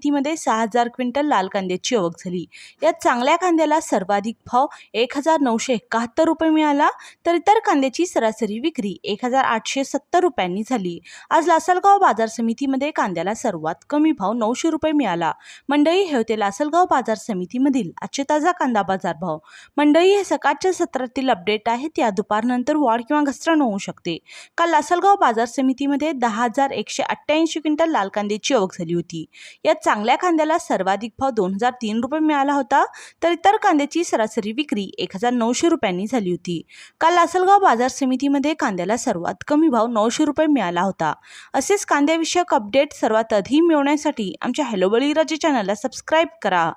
समितीमध्ये सहा हजार क्विंटल लाल कांद्याची आवक झाली. यात चांगल्या कांद्याला सर्वाधिक भाव एक हजार नऊशे एकाहत्तर रुपये मिळाला तर इतर कांद्याची सरासरी विक्री एक हजार आठशे सत्तर रुपयांनी झाली. आज लासलगाव बाजार समितीमध्ये कांद्याला सर्वात कमी भाव नऊशे रुपये मिळाला. मंडई हे होते लासलगाव बाजार समितीमधील आजचे ताजा कांदा बाजार भाव. मंडई हे सकाळच्या सत्रातील अपडेट आहेत त्या दुपारनंतर वाढ किंवा घसरण होऊ शकते. काल लासलगाव बाजार समितीमध्ये दहा हजार एकशे अठ्ठ्याऐंशी क्विंटल लाल कांद्याची आवक झाली होती. यात चांगल्या कांद्याला सर्वाधिक भाव दोन हजार तीन रुपये मिळाला होता तर इतर कांद्याची सरासरी विक्री एक हजार नऊशे रुपयांनी झाली होती. काल लासलगाव बाजार समितीमध्ये कांद्याला सर्वात कमी भाव नऊशे रुपये मिळाला होता. असेच कांद्याविषयक अपडेट सर्वात आधी मिळवण्यासाठी आमच्या हॅलो बळीराजे चॅनलला सबस्क्राईब करा.